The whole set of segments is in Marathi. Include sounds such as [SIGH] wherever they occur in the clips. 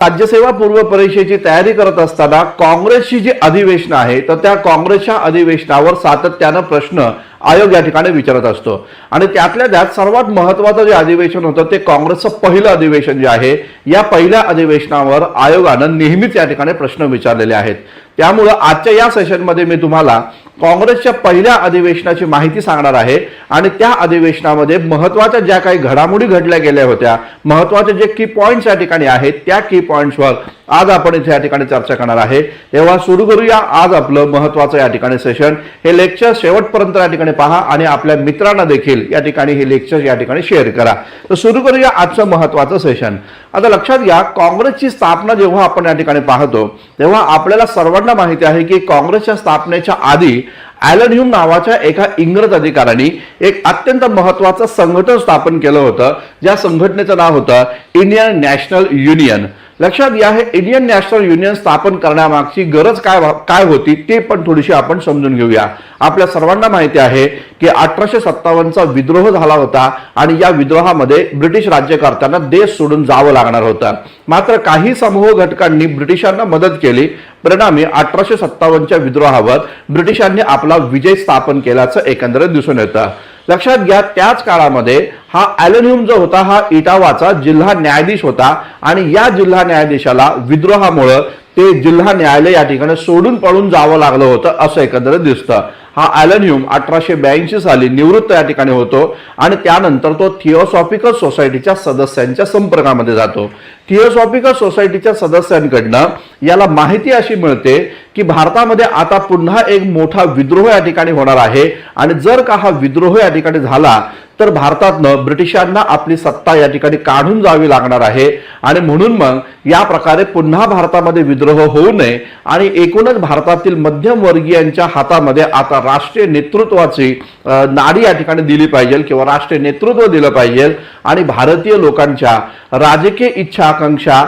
राज्यसेवा पूर्व परीक्षेची तयारी करत असताना काँग्रेसची जी अधिवेशनं आहे तर त्या काँग्रेसच्या अधिवेशनावर सातत्यानं प्रश्न आयोग या ठिकाणी विचारत असतो. आणि त्यातल्या त्यात सर्वात महत्वाचं जे अधिवेशन होतं ते काँग्रेसचं पहिलं अधिवेशन जे आहे या पहिल्या अधिवेशनावर आयोगानं नेहमीच या ठिकाणी प्रश्न विचारलेले आहेत. त्यामुळं आजच्या या सेशनमध्ये मी तुम्हाला काँग्रेसच्या पहिल्या अधिवेशनाची माहिती सांगणार आहे. आणि त्या अधिवेशनामध्ये महत्त्वाच्या ज्या काही घडामोडी घडल्या गेल्या होत्या महत्त्वाचे जे की पॉईंट्स या ठिकाणी आहेत त्या की पॉईंट्सवर आज आपण इथे या ठिकाणी चर्चा करणार आहे. तेव्हा सुरू करूया आज आपलं महत्वाचं या ठिकाणी सेशन हे लेक्चर शेवटपर्यंत या ठिकाणी पहा आणि आपल्या मित्रांना देखील या ठिकाणी हे लेक्चर या ठिकाणी शेअर करा. तर सुरू करूया आजचं महत्वाचं सेशन आता लक्षात घ्या काँग्रेसची स्थापना जेव्हा आपण या ठिकाणी पाहतो तेव्हा आपल्याला सर्वांना माहिती आहे की काँग्रेसच्या स्थापनेच्या आधी ॲलन ह्यूम नावाच्या एका इंग्रज अधिकाऱ्यांनी एक अत्यंत महत्वाचं संघटन स्थापन केलं होतं. ज्या संघटनेचं नाव होतं इंडियन नॅशनल युनियन लक्षात घ्या हे इंडियन नॅशनल युनियन स्थापन करण्यामागची गरज काय काय होती ते पण थोडीशी आपण समजून घेऊया. आपल्या सर्वांना माहिती आहे की अठराशे सत्तावन्नचा विद्रोह झाला होता आणि या विद्रोहामध्ये ब्रिटिश राज्यकर्त्यांना देश सोडून जावं लागणार होतं. मात्र काही समूह घटकांनी ब्रिटिशांना मदत केली. परिणामी अठराशे सत्तावन्नच्या विद्रोहावर ब्रिटिशांनी आपला विजय स्थापन केल्याचं एकंदरीत दिसून येतं. लक्षात घ्या त्याच काळामध्ये हा ॲलन जो होता हा इटावाचा जिल्हा न्यायाधीश होता आणि या जिल्हा न्यायाधीशाला विद्रोहामुळं ते जिल्हा न्यायालय या ठिकाणी सोडून पळून जावं लागलं होतं असं एकंदरीत दिसतं. हा ॲलन ह्यूम अठराशे ब्याऐंशी साली निवृत्त या ठिकाणी होतो आणि त्यानंतर तो थिओसॉफिकल सोसायटीच्या सदस्यांच्या संपर्कामध्ये जातो. थिओसॉफिकल सोसायटीच्या सदस्यांकडनं याला माहिती अशी मिळते की भारतामध्ये आता पुन्हा एक मोठा विद्रोह या ठिकाणी होणार आहे आणि जर का हा विद्रोह या ठिकाणी झाला तर भारतातनं ब्रिटिशांना आपली सत्ता या ठिकाणी काढून जावी लागणार आहे. आणि म्हणून मग या प्रकारे पुन्हा भारतामध्ये विद्रोह होऊ नये आणि एकूणच भारतातील मध्यमवर्गीयांच्या हातामध्ये आता राष्ट्रीय नेतृत्वाची नाडी या ठिकाणी दिली पाहिजे किंवा राष्ट्रीय नेतृत्व दिलं पाहिजे. आणि भारतीय लोकांच्या राजकीय इच्छा आकांक्षा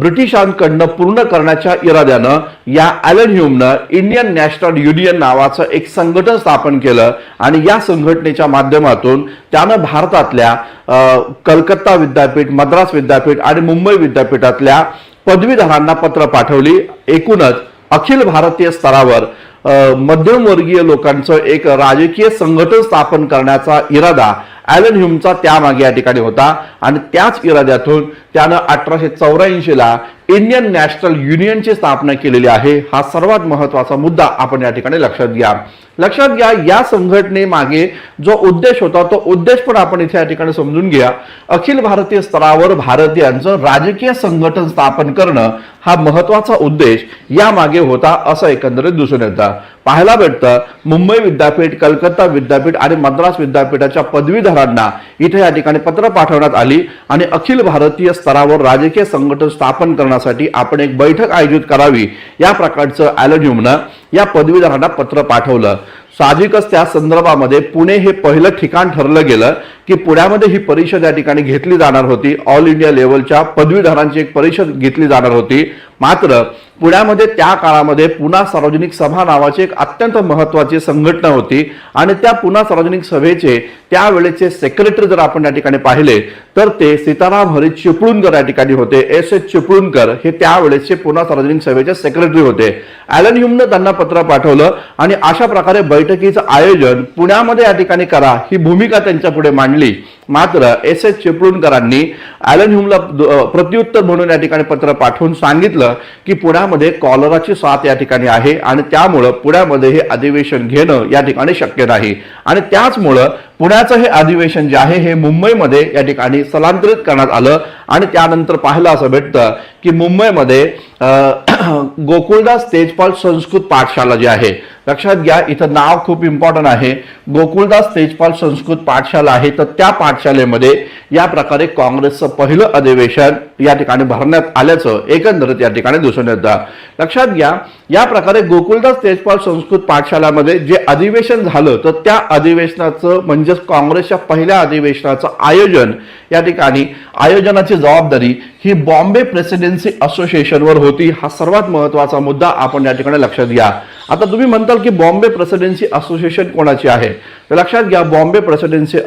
ब्रिटिशांकडनं पूर्ण करण्याच्या इराद्यानं या ॲलन ह्युमनं इंडियन नॅशनल युनियन नावाचं एक संघटन स्थापन केलं आणि या संघटनेच्या माध्यमातून त्यानं भारतातल्या कलकत्ता विद्यापीठ मद्रास विद्यापीठ आणि मुंबई विद्यापीठातल्या पदवीधरांना पत्र पाठवली. एकूणच अखिल भारतीय स्तरावर मध्यमवर्गीय लोकांचं एक राजकीय संघटन स्थापन करण्याचा इरादा ॲलन ह्युमचा त्यामागे या ठिकाणी होता. आणि त्याच इराद्यातून त्यानं अठराशे चौऱ्याऐंशीला इंडियन नॅशनल युनियनची स्थापना केलेली आहे. हा सर्वात महत्त्वाचा मुद्दा आपण या ठिकाणी लक्षात घ्या. लक्षात घ्या या संघटनेमागे जो उद्देश होता तो उद्देश पण आपण इथे या ठिकाणी समजून घ्या अखिल भारतीय स्तरावर भारतीयांचं राजकीय संघटन स्थापन करणं हा महत्त्वाचा उद्देश यामागे होता असं एकंदरीत दिसून येतं. पाहायला भेटतं मुंबई विद्यापीठ कलकत्ता विद्यापीठ आणि मद्रास विद्यापीठाच्या पदवीधरांना इथे या ठिकाणी पत्र पाठवण्यात आली आणि अखिल भारतीय स्तरावर राजकीय संघटन स्थापन करण्यासाठी आपण एक बैठक आयोजित करावी या प्रकारचं ॲलोन्युमनं या पदवीधरांना पत्र पाठवलं. साहजिकच त्या संदर्भामध्ये पुणे हे पहिलं ठिकाण ठरलं गेलं. की पुण्यामध्ये ही परिषद या ठिकाणी घेतली जाणार होती. ऑल इंडिया लेवलच्या पदवीधरांची एक परिषद घेतली जाणार होती. मात्र पुण्यामध्ये त्या काळामध्ये पुणा सार्वजनिक सभा नावाची एक अत्यंत महत्वाची संघटना होती आणि त्या पुणा सार्वजनिक सभेचे त्यावेळेचे सेक्रेटरी जर आपण या ठिकाणी पाहिले तर ते सीताराम हरी चिपळूणकर या ठिकाणी होते. एस एस चिपळूणकर हे त्यावेळेचे पुणा सार्वजनिक सभेचे सेक्रेटरी होते. ॲलन ह्युमनं त्यांना पत्र पाठवलं आणि अशा प्रकारे बैठकीचं आयोजन पुण्यामध्ये या ठिकाणी करा ही भूमिका त्यांच्या पुढे मांडली hardly मात्र एस एस चिपळूणकरांनी ॲलन ह्युमला प्रत्युत्तर म्हणून या ठिकाणी पत्र पाठवून सांगितलं की पुण्यामध्ये कॉलराची साथ या ठिकाणी आहे आणि त्यामुळं पुण्यामध्ये हे अधिवेशन घेणं या ठिकाणी शक्य नाही. आणि त्याचमुळं पुण्याचं हे अधिवेशन जे आहे हे मुंबईमध्ये या ठिकाणी स्थलांतरित करण्यात आलं आणि त्यानंतर पाहिलं असं भेटतं की मुंबईमध्ये [CLEARS THROAT] गोकुळदास तेजपाल संस्कृत पाठशाला जी आहे लक्षात घ्या इथं नाव खूप इम्पॉर्टंट आहे. गोकुळदास तेजपाल संस्कृत पाठशाला आहे तर त्या पाठशालेमध्ये या प्रकारे काँग्रेसचं पहिलं अधिवेशन या ठिकाणी भरण्यात आल्याचं एकंदरीत या ठिकाणी दिसून येतं लक्षात घ्या या प्रकारे गोकुलदास तेजपाल संस्कृत पाठशालामध्ये जे अधिवेशन झालं तर त्या अधिवेशनाचं म्हणजेच काँग्रेसच्या पहिल्या अधिवेशनाचं आयोजन या ठिकाणी आयोजनाची जबाबदारी ही बॉम्बे प्रेसिडेन्सी असोसिएशनवर होती. हा सर्वात महत्त्वाचा मुद्दा आपण या ठिकाणी लक्षात घ्या. आता तुम्ही म्हणताल की बॉम्बे प्रेसिडेन्सी असोसिएशन कोणाची आहे? तर लक्षात घ्या बॉम्बे प्रेसिडेन्सी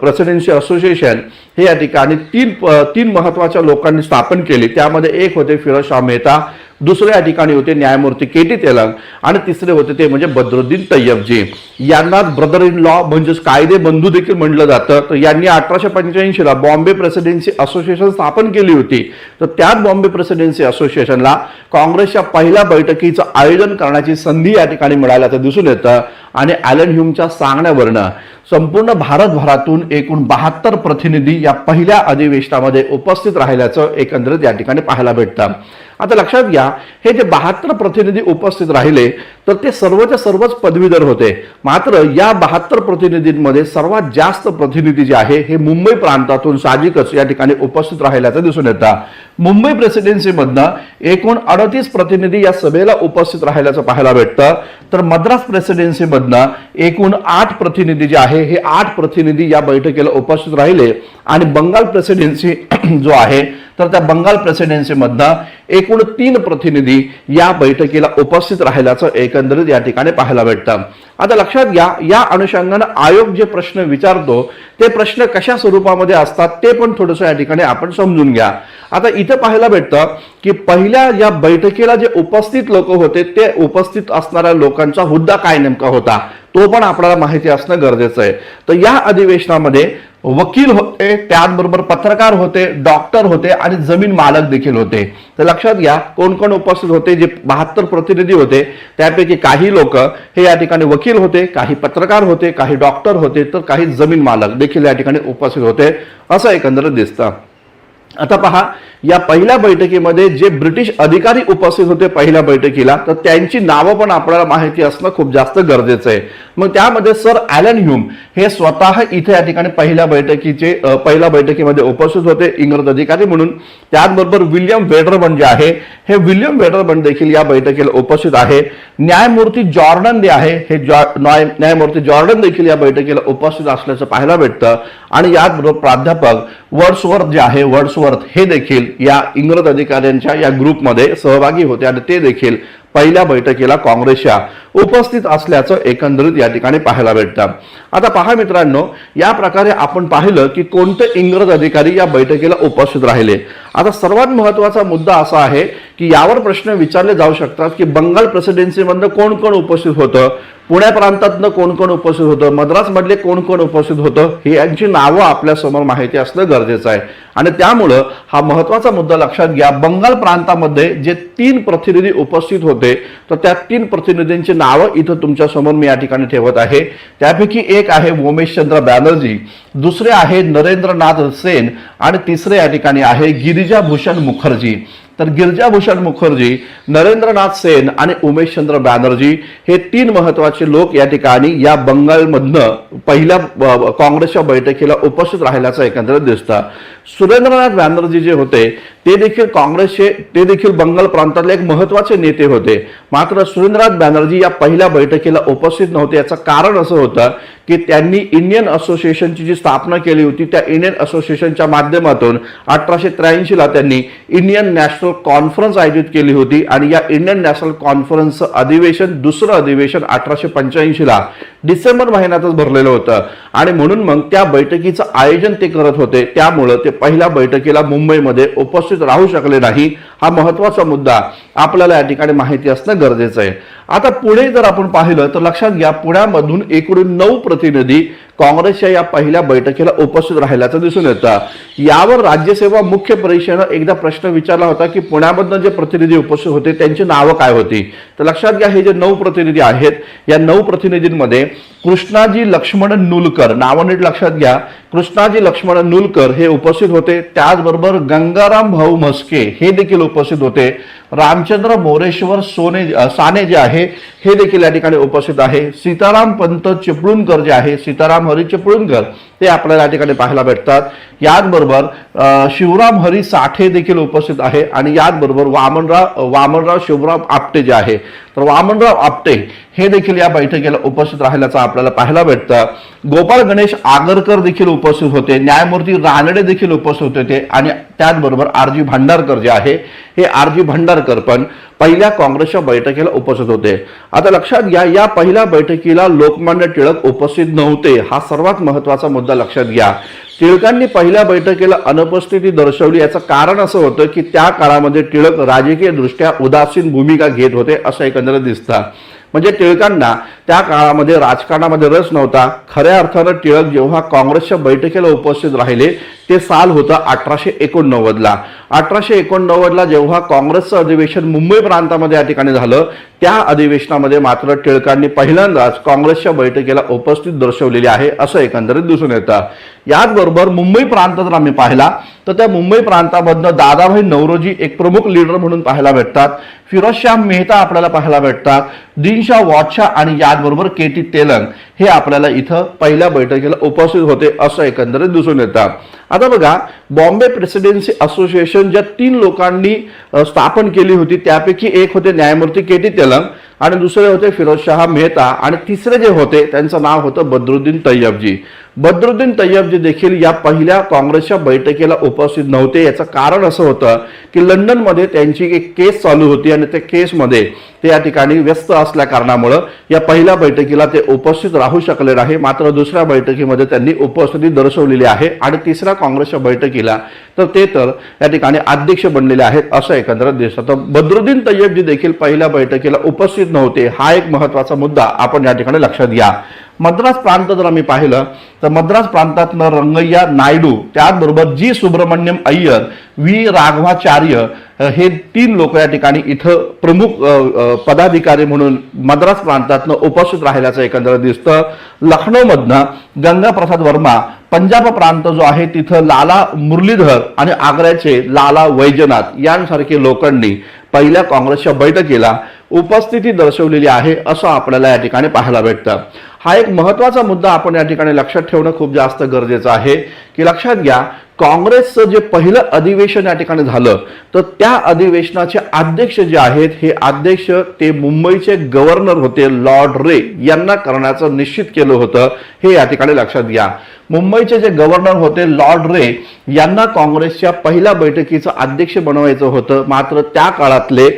प्रेसिडेन्सी असोसिएशन हे या ठिकाणी तीन तीन महत्त्वाच्या लोकांनी स्थापन केली. त्यामध्ये एक होते फिरोज शाह मेहता दुसरे या ठिकाणी होते न्यायमूर्ती के टी तेलंग आणि तिसरे होते ते म्हणजे बद्रुद्दीन तय्यबजी यांना ब्रदर इन लॉ म्हणजेच कायदे बंधू देखील म्हटलं जातं. तर यांनी अठराशे पंच्याऐंशीला बॉम्बे प्रेसिडेन्सी असोसिएशन स्थापन केली होती. तर त्यात बॉम्बे प्रेसिडेन्सी असोसिएशनला काँग्रेसच्या पहिल्या बैठकीचं आयोजन करण्याची संधी या ठिकाणी मिळाल्याचं दिसून येतं. आणि ॲलन ह्यूमच्या सांगण्यावरनं संपूर्ण भारतभरातून एकूण बहात्तर प्रतिनिधी या पहिल्या अधिवेशनामध्ये उपस्थित राहिल्याचं एकंदरीत या ठिकाणी पाहायला भेटतं. आता लक्षात घ्या हे जे बहात्तर प्रतिनिधी उपस्थित राहिले तर ते सर्वच्या सर्वच पदवीधर होते. मात्र या बहात्तर प्रतिनिधींमध्ये सर्वात जास्त प्रतिनिधी जे आहे हे मुंबई प्रांतातून साहजिकच या ठिकाणी उपस्थित राहिल्याचं दिसून येतं. मुंबई प्रेसिडेन्सीमधनं एकूण अडतीस प्रतिनिधी या सभेला उपस्थित राहिल्याचं पाहायला भेटतं. तर मद्रास प्रेसिडेन्सीमधनं एकूण आठ प्रतिनिधी जे आहे हे आठ प्रतिनिधी या बैठकीला उपस्थित राहिले. आणि बंगाल प्रेसिडेन्सी [CLEARS THROAT] जो आहे तर त्या बंगाल प्रेसिडेन्सीमधनं एकूण तीन प्रतिनिधी या बैठकीला उपस्थित राहिल्याचं एकंदरीत या ठिकाणी पाहायला भेटतं. आता लक्षात घ्या या अनुषंगानं आयोग जे प्रश्न विचारतो ते प्रश्न कशा स्वरूपामध्ये असतात ते पण थोडंसं या ठिकाणी आपण समजून घ्या. आता इथं पाहायला भेटतं की पहिल्या या बैठकीला जे उपस्थित लोक होते ते उपस्थित असणाऱ्या लोकांचा हुद्दा काय नेमका होता तो पण आपल्याला माहिती असणं गरजेचं आहे. तर या अधिवेशनामध्ये वकील होते त्याचबरोबर पत्रकार होते डॉक्टर होते आणि जमीन मालक देखील होते. तर लक्षात घ्या कोण कोण उपस्थित होते जे बहात्तर प्रतिनिधी होते त्यापैकी काही लोक हे या ठिकाणी वकील होते काही पत्रकार होते काही डॉक्टर होते तर काही जमीन मालक देखील या ठिकाणी उपस्थित होते असं एकंदरीत दिसतं. आता पहा या पहिल्या बैठकीमध्ये जे ब्रिटिश अधिकारी उपस्थित होते पहिल्या बैठकीला तर त्यांची नावं पण आपल्याला माहिती असणं खूप जास्त गरजेचं आहे. मग त्यामध्ये सर ॲलन ह्यूम हे स्वतः इथे या ठिकाणी पहिल्या बैठकीचे पहिल्या बैठकीमध्ये उपस्थित होते इंग्रज अधिकारी म्हणून. त्याचबरोबर विल्यम वेडरबन जे आहे हे विल्यम वेडरबन देखील या बैठकीला उपस्थित आहे. न्यायमूर्ती जॉर्डन जे आहे हे जॉ न्यायमूर्ती जॉर्डन देखील या बैठकीला उपस्थित असल्याचं पाहायला भेटतं. आणि याचबरोबर प्राध्यापक वर्ड्सवर्थ जे आहे वर्ड्सवर्थ हे देखील या इंग्रज अधिकाऱ्यांच्या या ग्रुपमध्ये सहभागी होते आणि ते देखील पहिल्या बैठकीला काँग्रेसच्या उपस्थित असल्याचं एकंदरीत या ठिकाणी पाहायला भेटतं. आता पहा मित्रांनो या प्रकारे आपण पाहिलं की कोणते इंग्रज अधिकारी या बैठकीला उपस्थित राहिले. आता सर्वात महत्त्वाचा मुद्दा असा आहे की यावर प्रश्न विचारले जाऊ शकतात की बंगाल प्रेसिडेन्सीमधनं कोण कोण उपस्थित होतं? पुण्या प्रांतातनं कोण कोण उपस्थित होतं? मद्रासमधले कोण कोण उपस्थित होतं? हे यांची नावं आपल्यासमोर माहिती असणं गरजेचं आहे. आणि त्यामुळं हा महत्त्वाचा मुद्दा लक्षात घ्या. बंगाल प्रांतामध्ये जे तीन प्रतिनिधी उपस्थित होते तर त्या तीन प्रतिनिधींची नावं इथं तुमच्यासमोर मी या ठिकाणी ठेवत आहे. त्यापैकी एक आहे वोमेशचंद्र बॅनर्जी दुसरे आहे नरेंद्रनाथ सेन आणि तिसरे या ठिकाणी आहे गिरिजा भूषण मुखर्जी. तर गिरजाभूषण मुखर्जी नरेंद्रनाथ सेन आणि उमेशचंद्र बॅनर्जी हे तीन महत्त्वाचे लोक या ठिकाणी या बंगालमधनं पहिल्या काँग्रेसच्या बैठकीला उपस्थित राहिल्याचं एकंदरीत दिसतं. सुरेंद्रनाथ बॅनर्जी जे होते ते देखील काँग्रेसचे ते देखील बंगाल प्रांतातले एक महत्त्वाचे नेते होते. मात्र सुरेंद्रनाथ बॅनर्जी या पहिल्या बैठकीला उपस्थित नव्हते. याचं कारण असं होतं की त्यांनी इंडियन असोसिएशनची जी स्थापना केली होती त्या इंडियन असोसिएशनच्या माध्यमातून अठराशे त्र्याऐंशीला त्यांनी इंडियन नॅशनल कॉन्फरन्स आयोजित केली होती आणि या इंडियन नॅशनल कॉन्फरन्सचं अधिवेशन दुसरं अधिवेशन अठराशे पंच्याऐंशीला डिसेंबर महिन्यातच भरलेलं होतं. आणि म्हणून मग त्या बैठकीचं आयोजन ते करत होते. त्यामुळं ते पहिल्या बैठकीला मुंबईमध्ये उपस्थित राहू शकले नाही. हा महत्त्वाचा मुद्दा आपल्याला या ठिकाणी माहिती असणं गरजेचं आहे. आता पुढे जर आपण पाहिलं तर लक्षात घ्या पुण्यामधून एकूण नऊ प्रतिनिधी काँग्रेसच्या या पहिल्या बैठकीला उपस्थित राहिल्याचं दिसून येतं. यावर राज्यसेवा मुख्य परीक्षेनं एकदा प्रश्न विचारला होता की पुण्यामधनं जे प्रतिनिधी उपस्थित होते त्यांची नावं काय होती? तर लक्षात घ्या हे जे नऊ प्रतिनिधी आहेत या नऊ प्रतिनिधींमध्ये कृष्णाजी लक्ष्मण नुलकर नावं नीट लक्षात घ्या. कृष्णाजी लक्ष्मण नुलकर हे उपस्थित होते. त्याचबरोबर गंगाराम भाऊ म्हस्के हे देखील उपस्थित होते. रामचंद्र मोरेश्वर सोने साने जे आहे हे देखील या ठिकाणी उपस्थित आहे. सीताराम पंत चिपळूणकर जे आहे सीताराम हरी चिपळूणकर ते आपल्याला या ठिकाणी पाहायला भेटतात. याचबरोबर शिवराम हरी साठे देखील उपस्थित आहे. आणि याचबरोबर वामनराव वामनराव शिवराम आपटे जे आहे. तर वामनराव आपटे हे देखील या बैठकीला उपस्थित राहिल्याचं आपल्याला पाहायला भेटतं. गोपाळ गणेश आगरकर देखील उपस्थित होते. न्यायमूर्ती रानडे देखील उपस्थित होते आणि त्याचबरोबर आर जी भांडारकर जे आहे हे आर जी भांडारकर पण पहिल्या काँग्रेसच्या बैठकीला उपस्थित होते. आता लक्षात घ्या या पहिल्या बैठकीला लोकमान्य टिळक उपस्थित नव्हते. हा सर्वात महत्त्वाचा मुद्दा लक्षात घ्या. टिळकांनी पहिल्या बैठकीला अनुपस्थिती दर्शवली. याचं कारण असं होतं की त्या काळामध्ये टिळक राजकीय दृष्ट्या उदासीन भूमिका घेत होते असं एकंदरीत दिसतं. म्हणजे टिळकांना त्या काळामध्ये राजकारणामध्ये रस नव्हता. खऱ्या अर्थानं टिळक जेव्हा काँग्रेसच्या बैठकीला उपस्थित राहिले ते साल होतं अठराशे एकोणनव्वदला. अठराशे एकोणनव्वदला जेव्हा काँग्रेसचं अधिवेशन मुंबई प्रांतामध्ये या ठिकाणी झालं त्या अधिवेशनामध्ये मात्र टिळकांनी पहिल्यांदाच काँग्रेसच्या बैठकीला उपस्थित दर्शवलेली आहे असं एकंदरीत दिसून येतं. याचबरोबर मुंबई प्रांत जर आम्ही पाहिला तर त्या मुंबई प्रांतामधनं दादाभाई नवरोजी एक प्रमुख लीडर म्हणून पाहायला भेटतात. फिरोजशाह मेहता आपल्याला पाहायला भेटतात. दिनशाह वॉटशा आणि याचबरोबर के टी तेलंग हे आपल्याला इथं पहिल्या बैठकीला उपस्थित होते असं एकंदरीत दिसून येतं. आता बघा बॉम्बे प्रेसिडेन्सी असोसिएशन ज्या तीन लोकांनी स्थापन केली होती त्यापैकी एक होते न्यायमूर्ती के टी तेलंग आणि दुसरे होते फिरोजशाह मेहता आणि तिसरे जे होते त्यांचं नाव होतं बद्रुद्दीन तय्यबजी बद्रुद्दीन तय्यबजी देखील या पहिल्या काँग्रेसच्या बैठकीला उपस्थित नव्हते. याचं कारण असं होतं की लंडनमध्ये त्यांची एक केस चालू होती आणि त्या केसमध्ये ते या ठिकाणी व्यस्त असल्या कारणामुळं या पहिल्या बैठकीला ते उपस्थित राहू शकले नाही. मात्र दुसऱ्या बैठकीमध्ये त्यांनी उपस्थिती दर्शवलेली आहे आणि तिसऱ्या काँग्रेसच्या बैठकीला तर ते तर या ठिकाणी अध्यक्ष बनलेले आहेत असं एकंदरीत दिसतं. तर बद्रुद्दीन तय्यबजी देखील पहिल्या बैठकीला उपस्थित नव्हते. हा एक महत्त्वाचा मुद्दा आपण या ठिकाणी लक्षात घ्या. मद्रास प्रांत जर आम्ही पाहिलं तर मद्रास प्रांतातनं रंगय्या नायडू त्याचबरोबर जी सुब्रमण्यम अय्यर व्ही राघवाचार्य हे तीन लोक या ठिकाणी इथं प्रमुख पदाधिकारी म्हणून मद्रास प्रांतातनं उपस्थित राहिल्याचं एकंदरीत दिसतं. लखनौमधनं गंगाप्रसाद वर्मा पंजाब प्रांत जो आहे तिथं लाला मुरलीधर आणि आग्र्याचे लाला वैजनाथ यांसारखे लोकांनी पहिल्या काँग्रेसच्या बैठकीला उपस्थिती दर्शवलेली आहे असं आपल्याला या ठिकाणी पाहायला भेटतं. हा एक महत्त्वाचा मुद्दा आपण या ठिकाणी लक्षात ठेवणं खूप जास्त गरजेचं आहे. की लक्षात घ्या काँग्रेसचं जे पहिलं अधिवेशन या ठिकाणी झालं तर त्या अधिवेशनाचे अध्यक्ष जे आहेत हे अध्यक्ष ते मुंबईचे गव्हर्नर होते लॉर्ड रे यांना करण्याचं निश्चित केलं होतं. हे या ठिकाणी लक्षात घ्या. मुंबईचे जे गव्हर्नर होते लॉर्ड रे यांना काँग्रेसच्या पहिल्या बैठकीचं अध्यक्ष बनवायचं होतं. मात्र त्या काळातले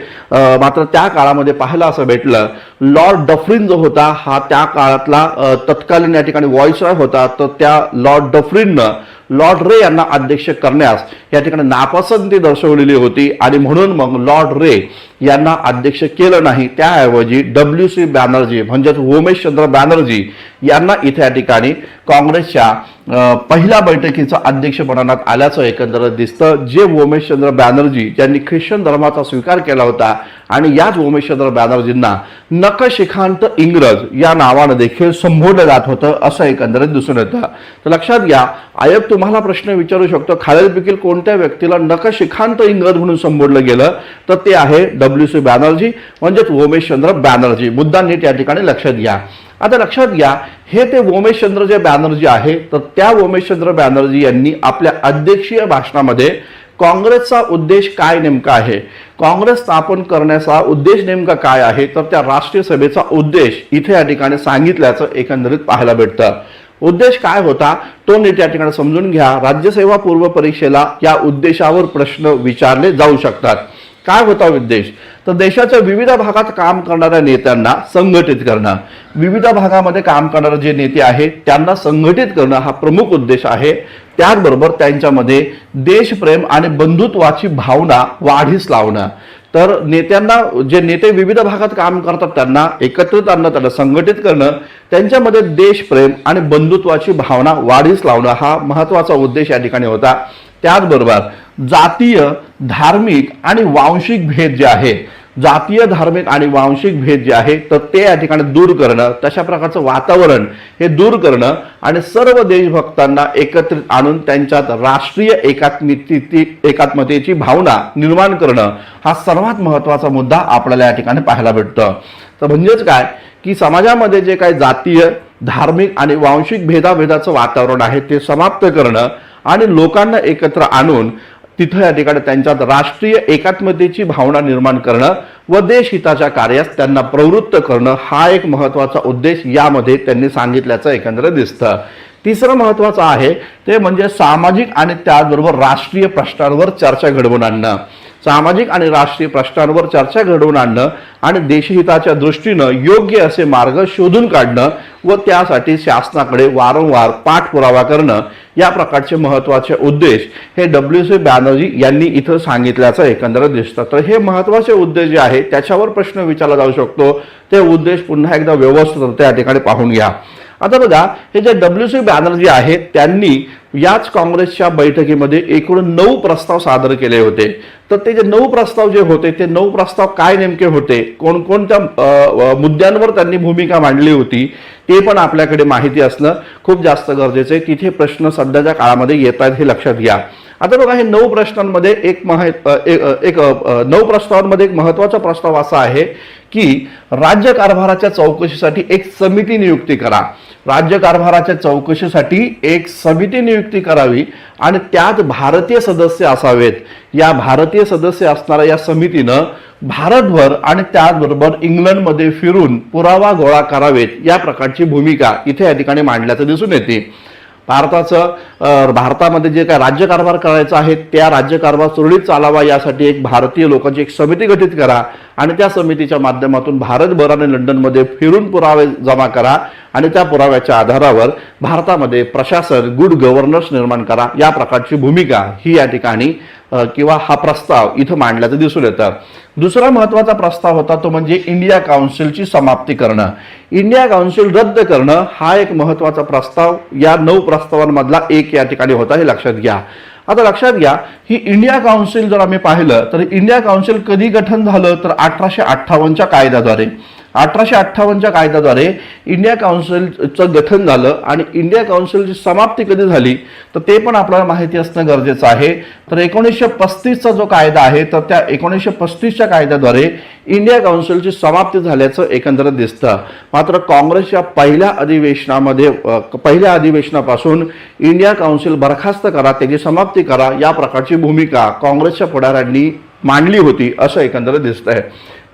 मात्र त्या काळामध्ये पाहायला असं भेटलं लॉर्ड डफरिन जो होता हा त्या काळातला आपला तत्कालीन या ठिकाणी व्हॉइसरॉय होता तर त्या लॉर्ड डफरीननं लॉर्ड रे यांना अध्यक्ष करण्यास या ठिकाणी नापसंती दर्शवलेली होती. आणि म्हणून मग लॉर्ड रे यांना अध्यक्ष केलं नाही. त्याऐवजी डब्ल्यू सी बॅनर्जी म्हणजेच उमेशचंद्र बॅनर्जी यांना इथे या ठिकाणी काँग्रेसच्या पहिल्या बैठकीचं अध्यक्ष बनवण्यात आल्याचं एकंदरीत दिसतं. जे उमेशचंद्र बॅनर्जी ज्यांनी ख्रिश्चन धर्माचा स्वीकार केला होता आणि याच उमेशचंद्र बॅनर्जींना नकशिखांत इंग्रज या नावानं देखील संबोधलं जात होतं असं एकंदरीत दिसून येतं. तर लक्षात घ्या आयोग तुम्हाला प्रश्न विचारू शकतो खालीलपैकी कोणत्या व्यक्तीला नकशिखांत इंग्रज म्हणून संबोधलं गेलं? तर ते आहे डब्ल्यू सी बॅनर्जी म्हणजेच उमेशचंद्र बॅनर्जी. मुद्दा नीट या ठिकाणी लक्षात घ्या. आता लक्षात घ्या हे ते उमेशचंद्र जे बॅनर्जी आहे तर त्या उमेशचंद्र बॅनर्जी यांनी आपल्या अध्यक्षीय भाषणामध्ये काँग्रेसचा उद्देश काय नेमका आहे? काँग्रेस स्थापन करण्याचा उद्देश नेमका काय आहे? तर त्या राष्ट्रीय सभेचा उद्देश इथे या ठिकाणी सांगितल्याचं एकंदरीत पाहायला भेटतं. उद्देश काय होता? तो नीट या ठिकाणी समजून घ्या. राज्यसेवा पूर्व परीक्षेला या उद्देशावर प्रश्न विचारले जाऊ शकतात. काय होता उद्देश? तर देशाच्या विविध भागात काम करणाऱ्या नेत्यांना संघटित करणं. विविध भागामध्ये काम करणारे जे नेते आहेत त्यांना संघटित करणं हा प्रमुख उद्देश आहे. त्याचबरोबर त्यांच्यामध्ये देशप्रेम आणि बंधुत्वाची भावना वाढीस लावणं. तर नेत्यांना जे नेते विविध भागात काम करतात त्यांना एकत्रित आणणं त्यांना संघटित करणं त्यांच्यामध्ये देशप्रेम आणि बंधुत्वाची भावना वाढीस लावणं हा महत्त्वाचा उद्देश या ठिकाणी होता. त्याचबरोबर जातीय धार्मिक आणि वांशिक भेद जे आहे जातीय धार्मिक आणि वांशिक भेद जे आहे तर ते या ठिकाणी दूर करणं तशा प्रकारचं वातावरण हे दूर करणं आणि सर्व देशभक्तांना एकत्रित आणून त्यांच्यात राष्ट्रीय एकात्मिती एकात्मतेची भावना निर्माण करणं हा सर्वात महत्त्वाचा मुद्दा आपल्याला या ठिकाणी पाहायला भेटतं. तर म्हणजेच काय? की समाजामध्ये जे काही जातीय धार्मिक आणि वांशिक भेदाभेदाचं वातावरण आहे ते समाप्त करणं आणि लोकांना एकत्र आणून तिथं या ठिकाणी त्यांच्यात राष्ट्रीय एकात्मतेची भावना निर्माण करणं व देशहिताच्या कार्यास त्यांना प्रवृत्त करणं हा एक महत्त्वाचा उद्देश यामध्ये त्यांनी सांगितल्याचं एकंदरीत दिसतं. तिसरं महत्वाचं आहे ते म्हणजे सामाजिक आणि त्याचबरोबर राष्ट्रीय प्रश्नांवर चर्चा घडवून आणणं. सामाजिक आणि राष्ट्रीय प्रश्नांवर चर्चा घडवून आणणं आणि देशहिताच्या दृष्टीनं योग्य असे मार्ग शोधून काढणं व त्यासाठी शासनाकडे वारंवार पाठपुरावा करणं या प्रकारचे महत्त्वाचे उद्देश हे डब्ल्यू सी बॅनर्जी यांनी इथं सांगितल्याचं एकंदरीत दिसतं. तर हे महत्त्वाचे उद्देश जे आहे त्याच्यावर प्रश्न विचारला जाऊ शकतो. ते उद्देश पुन्हा एकदा व्यवस्थित त्या ठिकाणी पाहून घ्या. आता बघा हे जे डब्ल्यू सी बॅनर्जी आहेत त्यांनी याच काँग्रेसच्या बैठकीमध्ये एकूण नऊ प्रस्ताव सादर केले होते. तर ते जे नऊ प्रस्ताव जे होते ते नऊ प्रस्ताव काय नेमके होते? कोणकोणत्या मुद्द्यांवर त्यांनी भूमिका मांडली होती ते पण आपल्याकडे माहिती असणं खूप जास्त गरजेचं आहे. तिथे प्रश्न सध्याच्या काळामध्ये येत आहेत हे लक्षात घ्या. आता बघा हे नऊ प्रश्नांमध्ये एक मह एक नऊ प्रस्तावांमध्ये एक महत्त्वाचा प्रस्ताव असा आहे की राज्य कारभाराच्या चौकशीसाठी एक समिती नियुक्ती करा. राज्यकारभाराच्या चौकशीसाठी एक समिती नियुक्ती करावी आणि त्यात भारतीय सदस्य असावेत. या भारतीय सदस्य असणाऱ्या या समितीनं भारतभर आणि त्याचबरोबर इंग्लंडमध्ये फिरून पुरावा गोळा करावेत या प्रकारची भूमिका इथे या ठिकाणी मांडल्याचं दिसून येते. भारताचं भारतामध्ये जे काय राज्यकारभार करायचा आहे त्या राज्यकारभार सुरळीत चालावा यासाठी एक भारतीय लोकांची एक समिती गठीत करा आणि त्या समितीच्या माध्यमातून भारतभर आणि लंडनमध्ये फिरून पुरावे जमा करा आणि त्या पुराव्याच्या आधारावर भारतामध्ये प्रशासन गुड गव्हर्नन्स निर्माण करा. या प्रकारची भूमिका ही या ठिकाणी किंवा हा प्रस्ताव इथं मांडल्याचं दिसून येतं. दुसरा महत्त्वाचा प्रस्ताव होता तो म्हणजे इंडिया काउन्सिलची समाप्ती करणं. इंडिया काउन्सिल रद्द करणं हा एक महत्त्वाचा प्रस्ताव या नऊ प्रस्तावांमधला एक या ठिकाणी होता हे लक्षात घ्या. आता लक्षात घ्या ही इंडिया काउन्सिल जर आम्ही पाहिलं तर इंडिया काउन्सिल कधी गठन झालं? तर अठराशे अठ्ठावन्नच्या कायद्याद्वारे. अठराशे अठ्ठावन्नच्या कायद्याद्वारे इंडिया काउन्सिलचं गठन झालं आणि इंडिया काउन्सिलची समाप्ती कधी झाली तर ते पण आपल्याला माहिती असणं गरजेचं आहे. तर एकोणीसशे पस्तीसचा जो कायदा आहे तर त्या एकोणीसशे पस्तीसच्या कायद्याद्वारे इंडिया काउन्सिलची समाप्ती झाल्याचं एकंदरीत दिसतं. मात्र काँग्रेसच्या पहिल्या अधिवेशनामध्ये पहिल्या अधिवेशनापासून इंडिया काउन्सिल बरखास्त करा त्याची समाप्ती करा या प्रकारची भूमिका काँग्रेसच्या पुढाऱ्यांनी मांडली होती असं एकंदरीत आहे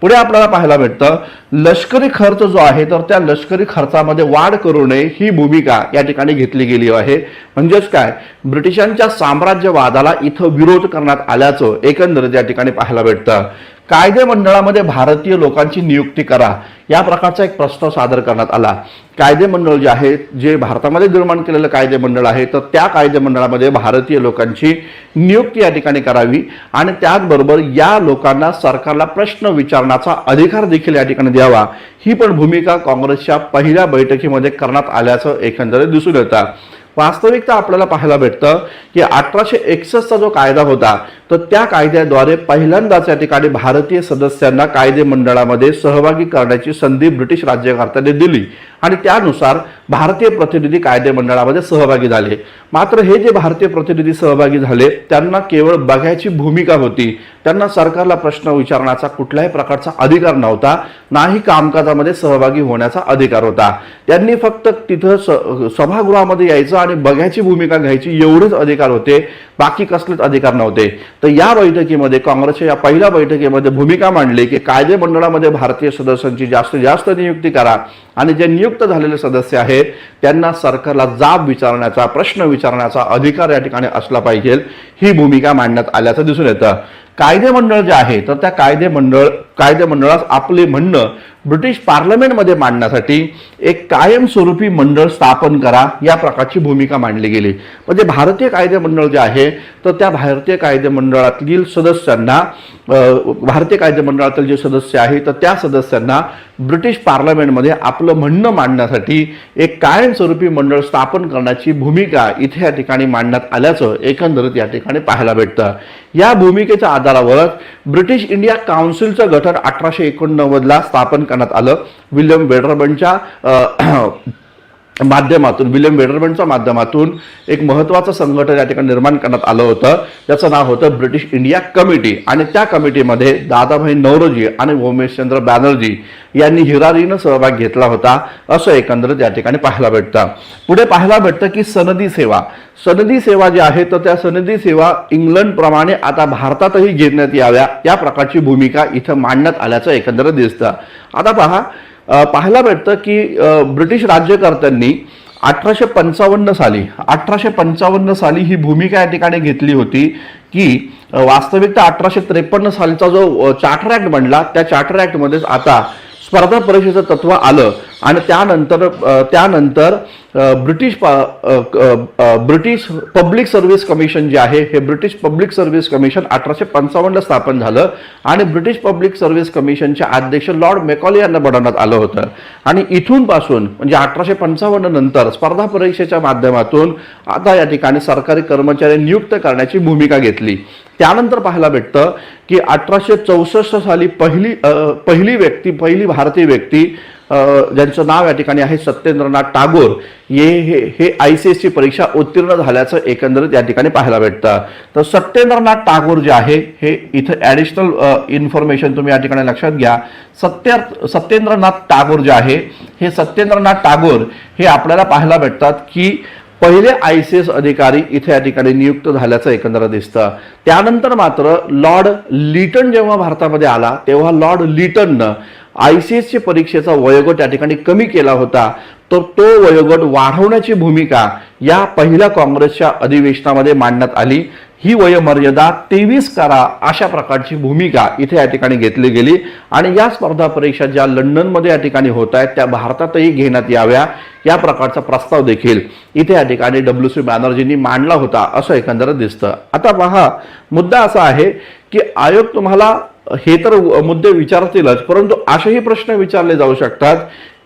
पुढे आपल्याला पाहायला भेटतं लष्करी खर्च जो आहे तर त्या लष्करी खर्चामध्ये वाढ करू नये ही भूमिका या ठिकाणी घेतली गेली आहे. म्हणजेच काय? ब्रिटिशांच्या साम्राज्यवादाला इथं विरोध करण्यात आल्याचं एकंदरीत या ठिकाणी पाहायला भेटतं कायदे मंडळामध्ये भारतीय लोकांची नियुक्ती करा. या प्रकारचा एक प्रस्ताव सादर करण्यात आला. कायदे मंडळ जे आहे जे भारतामध्ये निर्माण केलेलं कायदे मंडळ आहे तर त्या कायदे मंडळामध्ये भारतीय लोकांची नियुक्ती या ठिकाणी करावी आणि त्याचबरोबर या लोकांना सरकारला प्रश्न विचारण्याचा अधिकार देखील या ठिकाणी द्यावा. ही पण भूमिका काँग्रेसच्या पहिल्या बैठकीमध्ये करण्यात आल्याचं एकंदरीत दिसून येतं. वास्तविकता आपल्याला पाहायला भेटतं की अठराशे एकसष्टचा जो कायदा होता तर त्या कायद्याद्वारे पहिल्यांदाच या ठिकाणी भारतीय सदस्यांना कायदे मंडळामध्ये सहभागी करण्याची संधी ब्रिटिश राज्यकर्त्यांनी दिली. आणि त्यानुसार भारतीय प्रतिनिधी कायदे मंडळामध्ये सहभागी झाले. मात्र हे जे भारतीय प्रतिनिधी सहभागी झाले त्यांना केवळ बघायची भूमिका होती. त्यांना सरकारला प्रश्न विचारण्याचा कुठल्याही प्रकारचा अधिकार नव्हता. नाही कामकाजामध्ये सहभागी होण्याचा अधिकार होता. त्यांनी फक्त तिथं स- सभागृहामध्ये यायचं आणि बघायची भूमिका घ्यायची एवढेच अधिकार होते. बाकी कसलेच अधिकार नव्हते. तर या बैठकीमध्ये काँग्रेसच्या या पहिल्या बैठकीमध्ये भूमिका मांडली की कायदे मंडळामध्ये भारतीय सदस्यांची जास्तीत जास्त नियुक्ती करा. आणि जे नियुक्त झालेले सदस्य आहेत त्यांना सरकारला जाब विचारण्याचा प्रश्न विचारण्याचा अधिकार या ठिकाणी असला पाहिजे. ही भूमिका मांडण्यात आल्याचं दिसून येतं. कायदे मंडळ जे आहे तर त्या कायदे मंडळ कायदे मंडळास आपले म्हणणं ब्रिटिश पार्लमेंटमध्ये मांडण्यासाठी एक कायमस्वरूपी मंडळ स्थापन करा या प्रकारची भूमिका मांडली गेली. म्हणजे भारतीय कायदे मंडळ जे आहे तर त्या भारतीय कायदे मंडळातील सदस्यांना भारतीय कायदे मंडळातील जे सदस्य आहे तर त्या सदस्यांना ब्रिटिश पार्लमेंटमध्ये आपलं म्हणणं मांडण्यासाठी एक कायमस्वरूपी मंडळ स्थापन करण्याची भूमिका इथे या ठिकाणी मांडण्यात आल्याचं एकंदरीत या ठिकाणी पाहायला भेटतं. या भूमिकेच्या आधारावरच ब्रिटिश इंडिया काउन्सिलचं गठन अठराशे एकोणनव्वदला स्थापन करण्यात आलं. विल्यम वेडरबनच्या माध्यमातून विलियम वेडरमेंटच्या माध्यमातून एक महत्त्वाचं संघटन या ठिकाणी निर्माण करण्यात आलं होतं. त्याचं नाव होतं ब्रिटिश इंडिया कमिटी. आणि त्या कमिटीमध्ये दादाभाई नौरोजी आणि उमेशचंद्र बॅनर्जी यांनी हिरारीनं सहभाग घेतला होता. असं एकंदरीत या ठिकाणी पाहायला भेटतं. पुढे पाहायला भेटतं की सनदी सेवा. सनदी सेवा जी आहे तर त्या सनदी सेवा इंग्लंडप्रमाणे आता भारतातही घेण्यात याव्या. या प्रकारची भूमिका इथं मांडण्यात आल्याचं एकंदरीत दिसतं. आता पहा पाहायला भेटतं की ब्रिटिश राज्यकर्त्यांनी अठराशे पंचावन्न साली अठराशे पंचावन्न साली ही भूमिका या ठिकाणी घेतली होती की वास्तविकता अठराशे त्रेपन्न सालचा जो चार्टर ऍक्ट बनला त्या चार्टर ऍक्टमध्येच आता स्पर्धा परीक्षेचं तत्व आलं आणि त्यानंतर त्यानंतर British British public service commission जे आहे हे ब्रिटिश पब्लिक सर्व्हिस कमिशन अठराशे पंचावन्नला स्थापन झालं आणि ब्रिटिश पब्लिक सर्व्हिस कमिशनचे अध्यक्ष लॉर्ड मेकॉली यांना बनवण्यात आलं होतं. आणि इथून पासून म्हणजे अठराशे पंचावन्न नंतर स्पर्धा परीक्षेच्या माध्यमातून आता या ठिकाणी सरकारी कर्मचारी नियुक्त करण्याची भूमिका घेतली. त्यानंतर पाहायला भेटतं की अठराशे चौसष्ट साली पहिली पहिली व्यक्ती पहिली भारतीय व्यक्ती ज्यांचं नाव या ठिकाणी आहे सत्येंद्रनाथ टागोर हे हे हे आय सी एसची परीक्षा उत्तीर्ण झाल्याचं एकंदरीत या ठिकाणी पाहायला भेटतं. तर सत्येंद्रनाथ टागोर जे आहे हे इथं ॲडिशनल इन्फॉर्मेशन तुम्ही या ठिकाणी लक्षात घ्या. सत्य सत्येंद्रनाथ टागोर जे आहे हे सत्येंद्रनाथ टागोर हे आपल्याला पाहायला भेटतात की पहिले आय सी एस अधिकारी इथे या ठिकाणी नियुक्त झाल्याचं एकंदर दिसतं. त्यानंतर मात्र लॉर्ड लिटन जेव्हा भारतामध्ये आला तेव्हा लॉर्ड लिटननं आय सी एसच्या परीक्षेचा वयोगट या ठिकाणी कमी केला होता. तर तो वयोगट वाढवण्याची भूमिका या पहिल्या काँग्रेसच्या अधिवेशनामध्ये मांडण्यात आली. ही वयोमर्यादा तेवीस करा अशा प्रकारची भूमिका इथे या ठिकाणी घेतली गेली. आणि या स्पर्धा परीक्षा ज्या लंडनमध्ये या ठिकाणी होत आहेत त्या भारतातही घेण्यात याव्या या प्रकारचा प्रस्ताव देखील इथे या ठिकाणी डब्ल्यू सी बॅनर्जींनी मांडला होता असं एकंदरीत दिसतं. आता पहा मुद्दा असा आहे की आयोग तुम्हाला हे तर मुद्दे विचारतीलच परंतु असेही प्रश्न विचारले जाऊ शकतात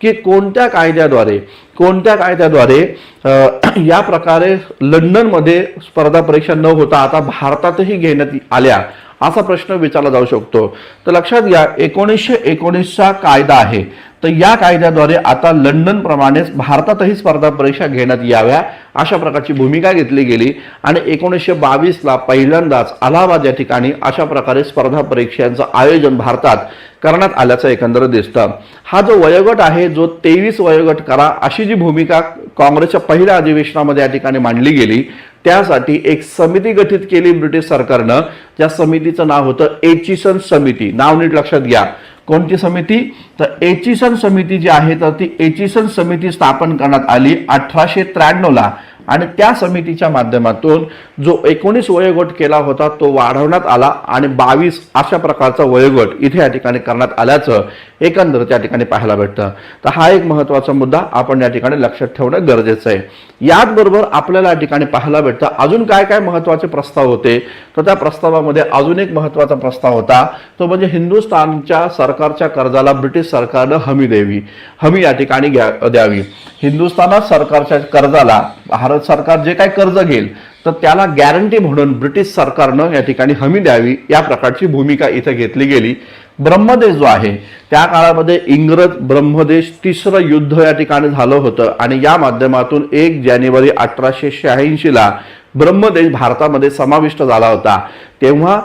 की कोणत्या कायद्याद्वारे कोणत्या कायद्याद्वारे [CLEARS THROAT] या प्रकारे लंडनमध्ये स्पर्धा परीक्षा न होता आता भारतातही घेण्यात आल्या असा प्रश्न विचारला जाऊ शकतो. तर लक्षात घ्या एकोणीसशे एकोणीसचा कायदा आहे. तर या कायद्याद्वारे आता लंडनप्रमाणेच भारतातही स्पर्धा परीक्षा घेण्यात याव्या अशा प्रकारची भूमिका घेतली गेली आणि एकोणीसशे बावीसला पहिल्यांदाच अलाहाबाद या ठिकाणी अशा प्रकारे स्पर्धा परीक्षांचं आयोजन भारतात करण्यात आल्याचं एकंदर दिसतं. हा जो वयोगट आहे जो तेवीस वयोगट करा अशी जी भूमिका काँग्रेसच्या पहिल्या अधिवेशनामध्ये या ठिकाणी मांडली गेली त्यासाठी एक समिती गठीत केली ब्रिटिश सरकारनं. त्या समितीचं नाव होतं एचिसन समिती. नाव नीट लक्षात घ्या. कोणती समिती? तर एचिसन समिती जी आहे तर ती एचिसन समिती स्थापन करण्यात आली अठराशे त्र्याण्णवला. आणि त्या समितीच्या माध्यमातून जो एकोणीस वयोगट केला होता तो वाढवण्यात आला आणि बावीस अशा प्रकारचा वयोगट इथे या ठिकाणी करण्यात आल्याचं एकंदर त्या ठिकाणी पाहायला भेटतं. तर हा एक महत्त्वाचा मुद्दा आपण या ठिकाणी लक्षात ठेवणं गरजेचं आहे. याचबरोबर आपल्याला या ठिकाणी पाहायला भेटतं अजून काय काय महत्त्वाचे प्रस्ताव होते? तर त्या प्रस्तावामध्ये अजून एक महत्त्वाचा प्रस्ताव होता तो म्हणजे हिंदुस्थानच्या सरकारच्या कर्जाला ब्रिटिश सरकारनं हमी द्यावी हमी या ठिकाणी घ्या द्यावी. हिंदुस्थानात सरकारच्या कर्जाला भारत सरकार जे काय कर्ज घेईल तर त्याला गॅरंटी म्हणून ब्रिटिश सरकारनं या ठिकाणी हमी द्यावी या प्रकारची भूमिका इथे घेतली गेली. ब्रह्मदेश जो आहे त्या काळामध्ये इंग्रज ब्रह्मदेश तिसरं युद्ध या ठिकाणी झालं होतं. आणि या माध्यमातून एक जानेवारी अठराशे शहाऐंशीला ब्रह्मदेश भारतामध्ये समाविष्ट झाला होता. तेव्हा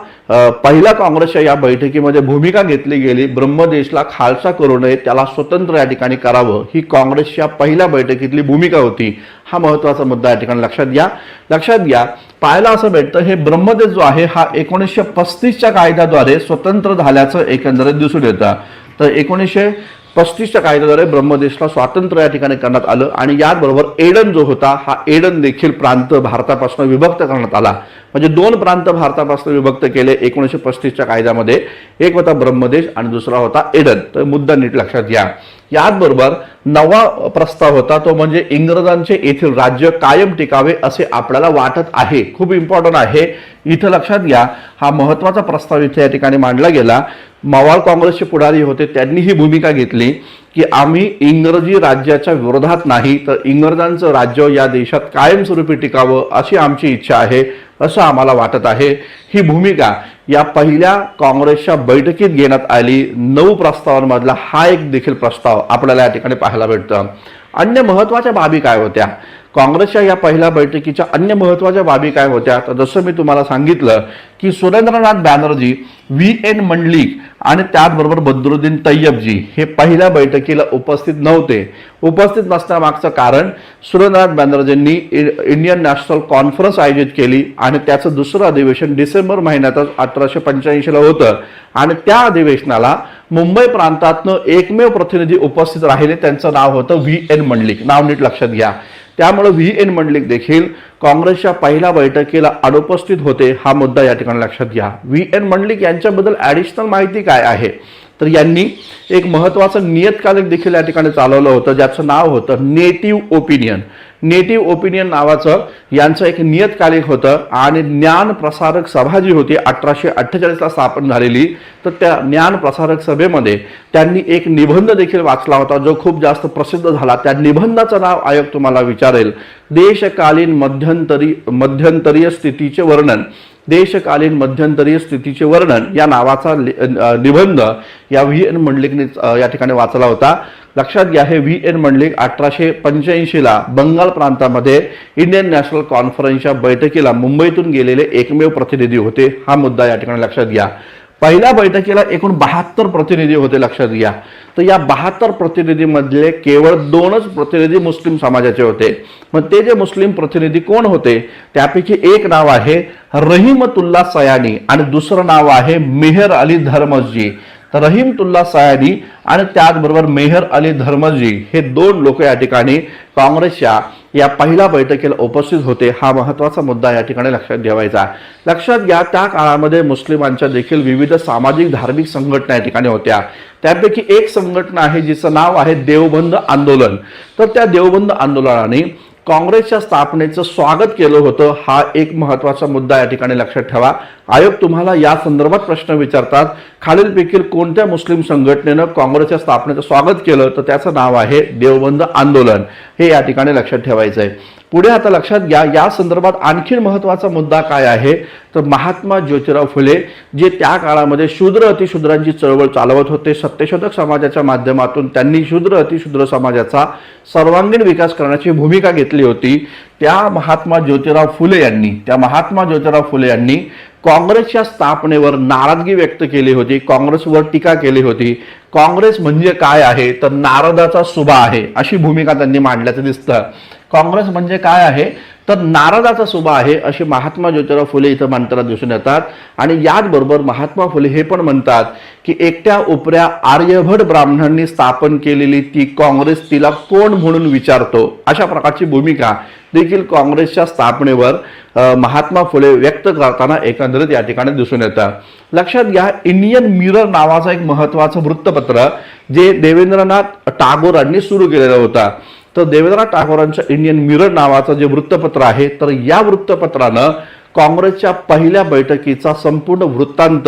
पहिल्या काँग्रेसच्या या बैठकीमध्ये भूमिका घेतली गेली. ब्रह्मदेशला खालसा करू नये त्याला स्वतंत्र या ठिकाणी करावं ही काँग्रेसच्या पहिल्या बैठकीतली भूमिका होती. हा महत्त्वाचा मुद्दा या ठिकाणी लक्षात घ्या. लक्षात घ्या पाहायला असं भेटतं हे ब्रह्मदेश जो आहे हा एकोणीसशे पस्तीसच्या कायद्याद्वारे स्वतंत्र झाल्याचं एकंदरीत दिसून येतं. तर एकोणीसशे पस्तीसच्या कायद्याद्वारे ब्रह्मदेशला स्वातंत्र्य या ठिकाणी करण्यात आलं आणि याचबरोबर एडन जो होता हा एडन देखील प्रांत भारतापासून विभक्त करण्यात आला. म्हणजे दोन प्रांत भारतापासून विभक्त केले एकोणीसशे पस्तीसच्या कायद्यामध्ये. एक होता ब्रह्मदेश आणि दुसरा होता एडन. तर मुद्दा नीट लक्षात घ्या. याचबरोबर नवा प्रस्ताव होता तो म्हणजे इंग्रजांचे येथील राज्य कायम टिकावे असे आपल्याला वाटत आहे. खूप इम्पॉर्टंट आहे. इथं लक्षात घ्या. हा महत्त्वाचा प्रस्ताव इथे या ठिकाणी मांडला गेला. मवाळ काँग्रेसचे पुढारी होते त्यांनी ही भूमिका घेतली की आम्ही इंग्रजी राज्याच्या विरोधात नाही तर इंग्रजांचं राज्य या देशात कायमस्वरूपी टिकावं अशी आमची इच्छा आहे असं आम्हाला वाटत आहे. ही भूमिका या पहिल्या काँग्रेसच्या बैठकीत घेण्यात आली. नऊ प्रस्तावांमधला हा एक देखील प्रस्ताव आपल्याला या ठिकाणी पाहायला भेटतं. अन्य महत्त्वाच्या बाबी काय होत्या? काँग्रेसच्या या पहिल्या बैठकीच्या अन्य महत्त्वाच्या बाबी काय होत्या? तर जसं मी तुम्हाला सांगितलं की सुरेंद्रनाथ बॅनर्जी व्ही एन मंडलिक आणि त्याचबरोबर बद्रुद्दीन तय्यबजी हे पहिल्या बैठकीला उपस्थित नव्हते. उपस्थित नसण्यामागचं कारण सुरेंद्रनाथ बॅनर्जींनी इ- इंडियन नॅशनल कॉन्फरन्स आयोजित केली आणि त्याचं दुसरं अधिवेशन डिसेंबर महिन्यातच अठराशे पंच्याऐंशीला होतं. आणि त्या अधिवेशनाला मुंबई प्रांतातनं एकमेव प्रतिनिधी उपस्थित राहिले. त्यांचं नाव होतं व्ही एन मंडलिक. नाव नीट लक्षात घ्या. त्यामुळे व्ही एन मंडलिक देखील काँग्रेसच्या पहिल्या बैठकीला अनुपस्थित होते हा मुद्दा या ठिकाणी लक्षात घ्या. व्ही एन मंडलिक यांच्याबद्दल ॲडिशनल माहिती काय आहे? तर यांनी एक महत्वाचं नियतकालिक देखील या ठिकाणी चालवलं होतं ज्याचं नाव होतं नेटिव्ह ओपिनियन. नेटिव्ह ओपिनियन नावाचं यांचं एक नियतकालिक होतं आणि ज्ञान प्रसारक सभा जी होती अठराशे अठ्ठेचाळीसला स्थापन झालेली तर त्या ज्ञान प्रसारक सभेमध्ये त्यांनी एक निबंध देखील वाचला होता जो खूप जास्त प्रसिद्ध झाला. त्या निबंधाचं नाव आयोग तुम्हाला विचारेल. देशकालीन मध्यंतरी मध्यंतरीय स्थितीचे वर्णन. देशकालीन मध्यंतरीय स्थितीचे वर्णन या नावाचा निबंध या व्ही एन मंडलिकने या ठिकाणी वाचला होता. लक्षात घ्या हे व्ही एन मंडलिक अठराशे पंच्याऐंशीला बंगाल प्रांतामध्ये इंडियन नॅशनल कॉन्फरन्सच्या बैठकीला मुंबईतून गेलेले एकमेव प्रतिनिधी होते. हा मुद्दा या ठिकाणी लक्षात घ्या. पहिल्या बैठकीला एकूण बहात्तर प्रतिनिधी होते लक्षात घ्या. तर या बहात्तर प्रतिनिधीमधले केवळ दोनच प्रतिनिधी मुस्लिम समाजाचे होते. मग ते जे मुस्लिम प्रतिनिधी कोण होते? त्यापैकी एक नाव आहे रहीमतुल्ला सयानी आणि दुसरं नाव आहे मेहर अली धर्मजी. तर रहीमतुल्ला सयानी आणि त्याचबरोबर मेहर अली धर्मजी हे दोन लोक या ठिकाणी काँग्रेसच्या या पहिल्या बैठकीला उपस्थित होते हा महत्त्वाचा मुद्दा या ठिकाणी लक्षात ठेवायचा लक्षात घ्या त्या काळामध्ये मुस्लिमांच्या देखील विविध सामाजिक धार्मिक संघटना या ठिकाणी होत्या. त्यापैकी एक संघटना आहे जिचं नाव आहे देवबंद आंदोलन. तर त्या देवबंद आंदोलनाने काँग्रेसच्या स्थापनेचं स्वागत केलं होतं हा एक महत्त्वाचा मुद्दा या ठिकाणी लक्षात ठेवा. आयोग तुम्हाला या संदर्भात प्रश्न विचारतात खालीलपैकी कोणत्या मुस्लिम संघटनेनं काँग्रेसच्या स्थापनेचं स्वागत केलं? तर त्याचं नाव आहे देवबंद आंदोलन. हे या ठिकाणी लक्षात ठेवायचं आहे पुढे आता लक्षात घ्या या संदर्भात आणखी महत्त्वाचा मुद्दा काय आहे? तर महात्मा ज्योतिराव फुले जे त्या काळामध्ये शूद्र अतिशूद्रांची चळवळ चालवत होते सत्यशोधक समाजाच्या माध्यमातून त्यांनी शूद्र अतिशूद्र समाजाचा सर्वांगीण विकास करण्याची भूमिका घेतली होती. त्या महात्मा ज्योतिराव फुले यांनी त्या महात्मा ज्योतिराव फुले यांनी काँग्रेसच्या स्थापनेवर नाराजगी व्यक्त केली होती काँग्रेसवर टीका केली होती. काँग्रेस म्हणजे काय आहे? तर नारदाचा सुभा आहे अशी भूमिका त्यांनी मांडल्याचं दिसतं. काँग्रेस म्हणजे काय आहे? तर नारदाचा सुभा आहे अशी महात्मा ज्योतिराव फुले इथं म्हणताना दिसून येतात. आणि याचबरोबर महात्मा फुले हे पण म्हणतात की एकट्या उपऱ्या आर्यभट ब्राह्मणांनी स्थापन केलेली ती काँग्रेस तिला कोण म्हणून विचारतो? अशा प्रकारची भूमिका देखील काँग्रेसच्या स्थापनेवर महात्मा फुले व्यक्त करताना एकंदरीत या ठिकाणी दिसून येतं. लक्षात घ्या इंडियन मिरर नावाचा एक महत्वाचं वृत्तपत्र जे देवेंद्रनाथ टागोरांनी सुरू केलेला होता. तर देवेंद्रनाथ टागोरांचं इंडियन मिरर नावाचं जे वृत्तपत्र आहे तर या वृत्तपत्रानं काँग्रेसच्या पहिल्या बैठकीचा संपूर्ण वृत्तांत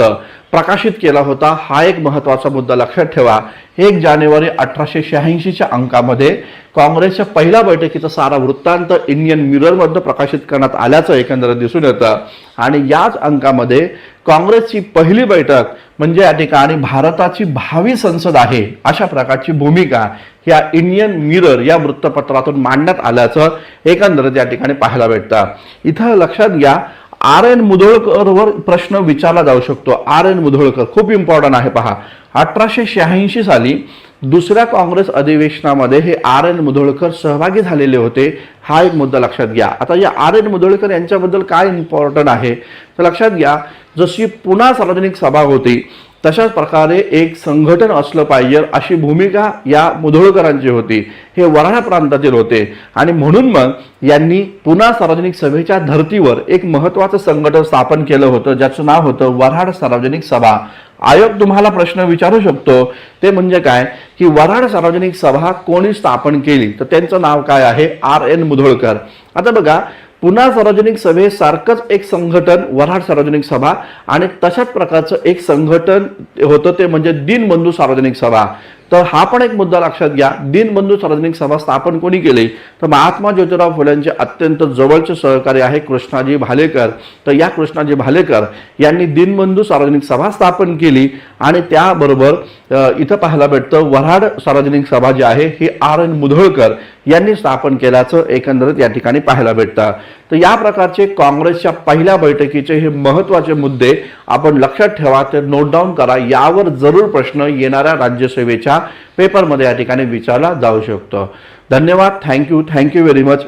प्रकाशित केला होता हा एक महत्त्वाचा मुद्दा लक्षात ठेवा. एक जानेवारी अठराशे शहाऐंशीच्या अंकामध्ये काँग्रेसच्या पहिल्या बैठकीचा सारा वृत्तांत इंडियन मिररमध्ये प्रकाशित करण्यात आल्याचं एकंदरीत दिसून येतं. आणि याच अंकामध्ये काँग्रेसची पहिली बैठक म्हणजे या ठिकाणी भारताची भावी संसद आहे अशा प्रकारची भूमिका या इंडियन मिरर या वृत्तपत्रातून मांडण्यात आल्याचं एकंदरीत या ठिकाणी पाहायला भेटतं. इथं लक्षात घ्या आर एन मुधोळकरवर प्रश्न विचारला जाऊ शकतो. आर एन मुधोळकर खूप इम्पॉर्टंट आहे पहा. अठराशे शहाऐंशी साली दुसऱ्या काँग्रेस अधिवेशनामध्ये हे आर एन मुधोळकर सहभागी झालेले होते. हा एक मुद्दा लक्षात घ्या. आता या आर एन मुधोळकर यांच्याबद्दल काय इम्पॉर्टंट आहे? तर लक्षात घ्या जशी पुन्हा सार्वजनिक सभा होती तशाच प्रकारे एक संघटन असलं पाहिजे अशी भूमिका या मुधोळकरांची होती. हे वराणा प्रांतातील होते. आणि म्हणून मग यांनी पुन्हा सार्वजनिक सभेच्या धर्तीवर एक महत्वाचं संघटन स्थापन केलं होतं ज्याचं नाव होतं वऱ्हाड सार्वजनिक सभा. आयोग तुम्हाला प्रश्न विचारू शकतो. ते म्हणजे काय? की वराड सार्वजनिक सभा कोणी स्थापन केली? तर त्यांचं नाव काय आहे? R N Mudholkar. आता बघा पुन्हा सार्वजनिक सभेसारखंच एक संघटन वऱ्हाड सार्वजनिक सभा आणि तशाच प्रकारचं एक संघटन होतं ते म्हणजे दिनबंधू सार्वजनिक सभा. तर हा पण एक मुद्दा लक्षात घ्या. दीनबंधू सार्वजनिक सभा स्थापन कोणी केली? तर महात्मा ज्योतिराव फुलेंचे अत्यंत जवळचे सहकारी आहे कृष्णाजी भालेकर. तर या कृष्णाजी भालेकर यांनी दीनबंधू सार्वजनिक सभा स्थापन केली आणि त्याबरोबर इथं पाहायला भेटतं वऱ्हाड सार्वजनिक सभा जी आहे ही आर एन मुधोळकर यांनी स्थापन केल्याचं एकंदरीत या ठिकाणी पाहायला भेटतं. तर या प्रकारचे काँग्रेसच्या पहिल्या बैठकीचे हे महत्त्वाचे मुद्दे आपण लक्षात ठेवा ते नोट डाऊन करा. यावर जरूर प्रश्न येणाऱ्या राज्यसेवेच्या पेपरमध्ये या ठिकाणी विचारला जाऊ शकतो. धन्यवाद. Thank you thank you very much